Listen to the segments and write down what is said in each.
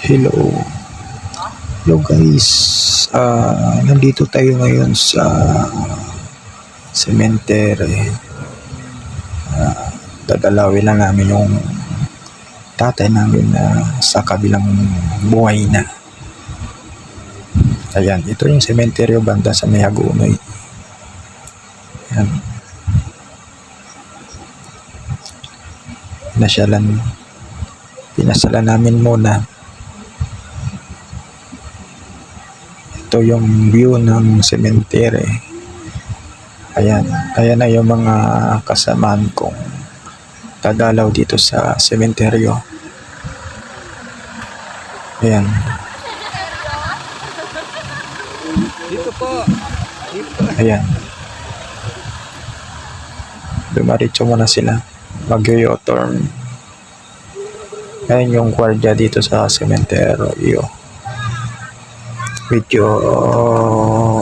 Hello. Hello guys. Ah, nandito tayo ngayon sa cemetery. Ah, dadalawin lang namin yung tatay namin na sa kabilang buhay na. Ayan, ito yung cemetery banda sa Mayagunoy. Ayan. Pinasyalan, pinasyalan namin muna ito yung view ng cemetery. Ayan, ayan na yung mga kasamaan kong dadalaw dito sa sementeryo. Ayan, Dito po. Dito. ayan. Dumaritso muna sila. Mag-u-turn. Ayan yung gwardiya dito sa sementeryo. Medyo,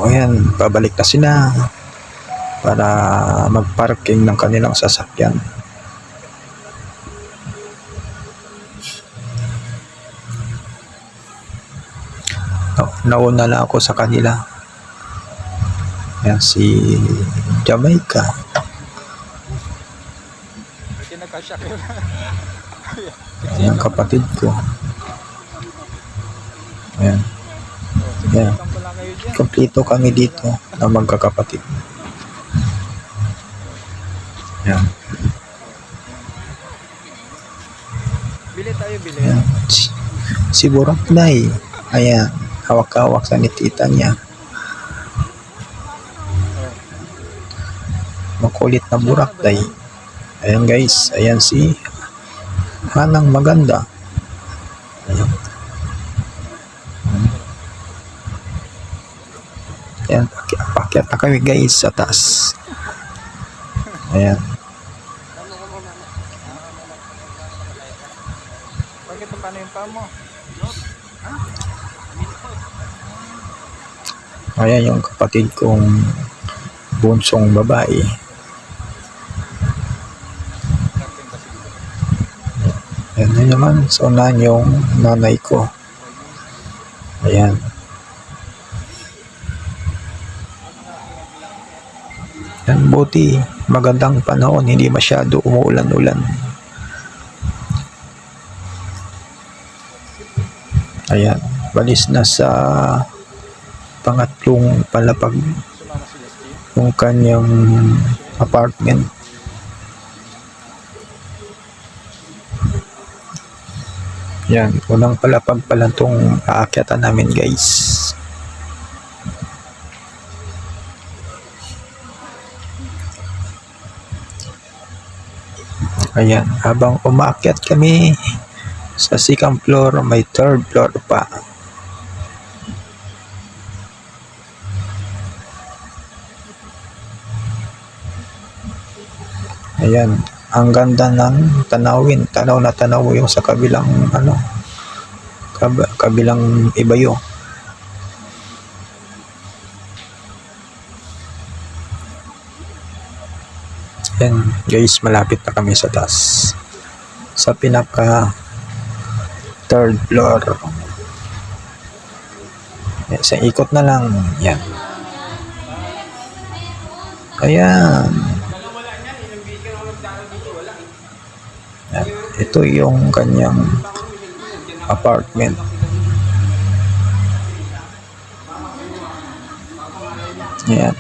ayan, babalik na sila para mag-parking ng kanilang sasakyan. Na- Nauna na ako sa kanila. Yan si Jamaica. Kasi nagkasyak yun. Yan kapatid ko. Ayan. Ayan. Kompleto kami dito na magkakapatid. Ayan. Bili tayo, bili. Ayan. Si, si Burakday. Ayan. Hawak-hawak sa ni tita niya. Makulit na Burakday. Ayan guys. Ayan si Hanang Maganda. Ayan. Pakyat, na kami guys sa taas. Ayan. Bakit yung paa mo? Ayan yung kapatid kong bunsong babae. Ayan na naman. Sa unahan yung nanay ko. Ayan. Yan, buti. Magandang panahon. Hindi masyado umuulan-ulan. Ayan. Balis na sa pangatlong palapag yung kanyang apartment. Yan, unang palapag pa lang itong aakyatan namin guys. Ayan, habang umaakyat kami sa second floor, may third floor pa. Ayan, ang ganda ng tanawin. Tanaw na tanaw yung sa kabilang ano, kab kabilang ibayo. Ayan, guys, malapit na kami sa taas. Sa pinaka third floor. Ayan, sa ikot na lang. Yan. Ayan. Yan. Ito yung kanyang apartment. Yan.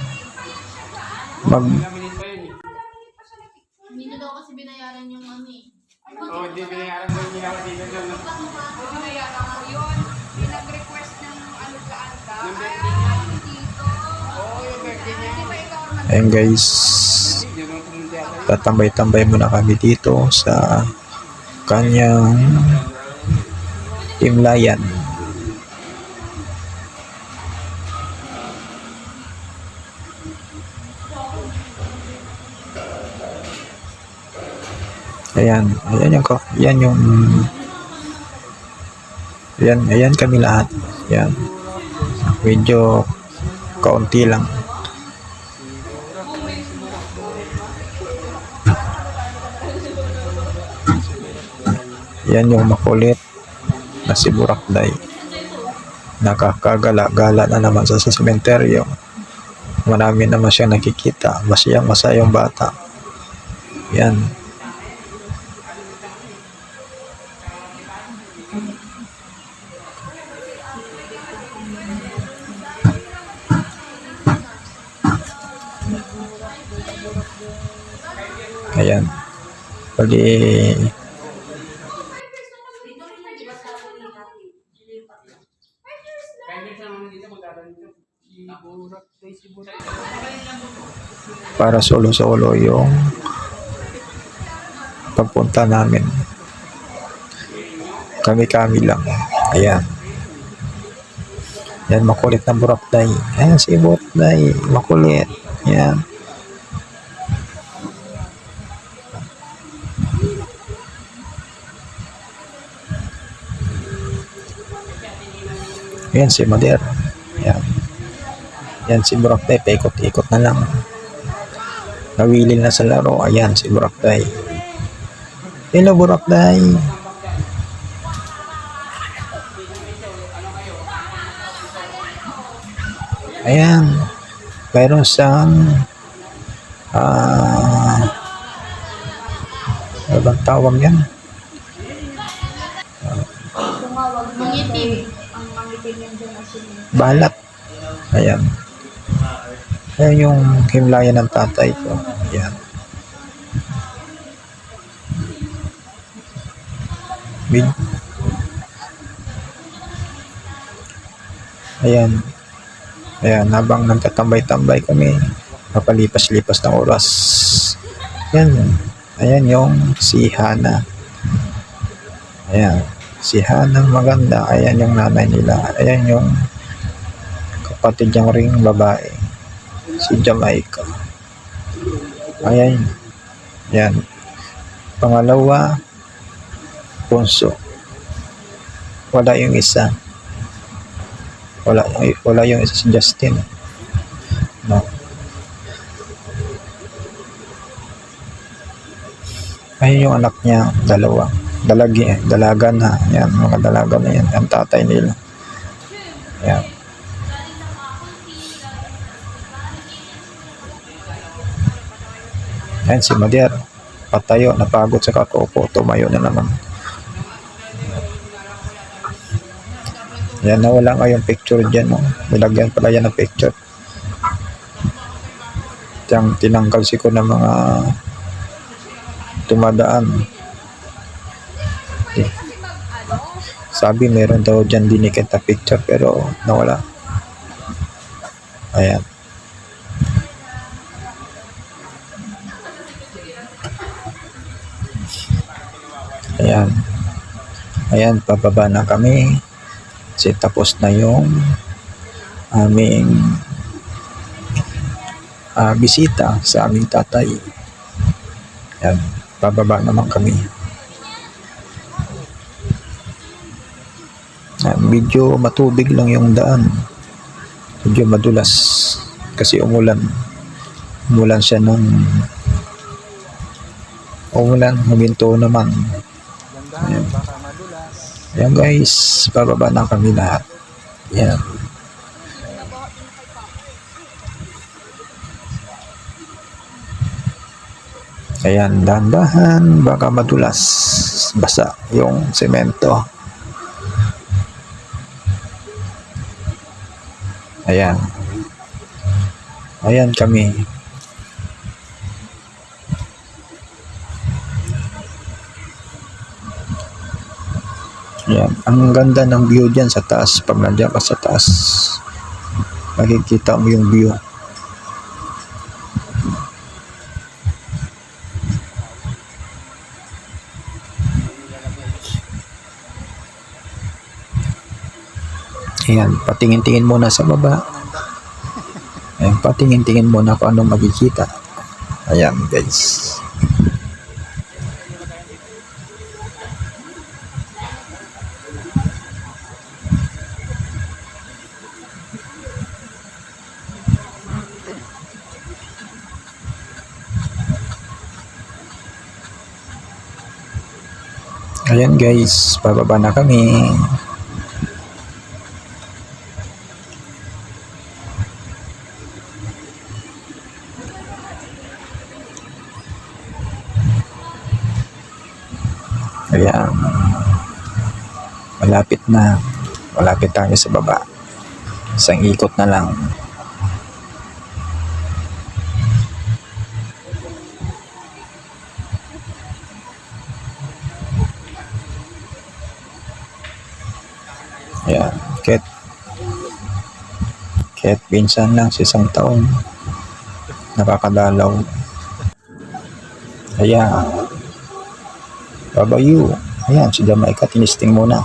Mag Ayan guys, tatambay-tambay muna kami dito sa kanyang timlayan. Ayan, ayan yung, ka- yan yung, ayan, ayan kami lahat. Ayan. Medyo kaunti lang. Yan yung makulit. na si Burakday. Nakakagala-gala na naman sa, sa sementeryo. Marami naman siyang nakikita. Masayang masayang bata. Yan. Ayan. Bali, para solo-solo yung pagpunta namin. Kami-kami lang. Ayan. Yan, makulit na Burakday. Ayan, si Burakday. Makulit. Ayan. Ayan, si Mader. Ayan. Yan si Burakday, paikot-ikot na lang. Nawili na sa laro. Ayan, si Burakday. Hello, Burakday. Ayan. Mayroon siyang ah ano bang tawag yan? Mangitim. Ang mangitim yan dyan. Balat. Ayan. Ayan yung himlayan ng tatay ko. Ayan. Bin. Ayan. Ayan, habang nagtatambay-tambay kami, napalipas-lipas ng oras. Ayan. Ayan yung si Hana. Ayan. Si Hana maganda. Ayan yung nanay nila. Ayan yung kapatid niyang ring babae. Si Jamaica. Ayan. Ayan. Pangalawa, Ponso. Wala yung isa. Wala, wala yung isa si Justin. No. Ayun yung anak niya, dalawa. Dalagi, dalaga na. Yan, mga dalaga na yan. Ang tatay nila. Yan. Yan si Mader. Patayo, napagod sa kakaupo. Tumayo na naman. Yan, nawala nga yung picture dyan. No? Nilagyan pala yan ng picture. Tiyang tinanggal si ko ng mga tumadaan. Eh, Sabi meron daw dyan dinikit na picture pero nawala. Ayan. Ayan. Ayan, pababa na kami. Kasi tapos na yung aming ah, bisita sa aming tatay. Ayan, pababa naman kami. Ayan, medyo matubig lang yung daan. Medyo madulas kasi umulan. Umulan siya ng umulan, huminto naman. Madulas. Ayan guys, bababa na kami lahat. Yan. Ayan, dahan-dahan, baka madulas, basa yung semento. Ayan. Ayan kami. Yan. Ang ganda ng view dyan sa taas. Pag nandiyan ka sa taas, makikita mo yung view. Ayan, patingin-tingin muna sa baba. Ayan, patingin-tingin muna kung anong makikita. Ayan, guys. Ayan guys, bababa na kami. Ayan. Malapit na. Malapit tayo sa baba. Isang ikot na lang. Ayan. Ket. Ket, pinsan lang sa isang taon. Nakakadalaw. Ayan. Babayu. Ayan, si Jamaica, tinisting muna.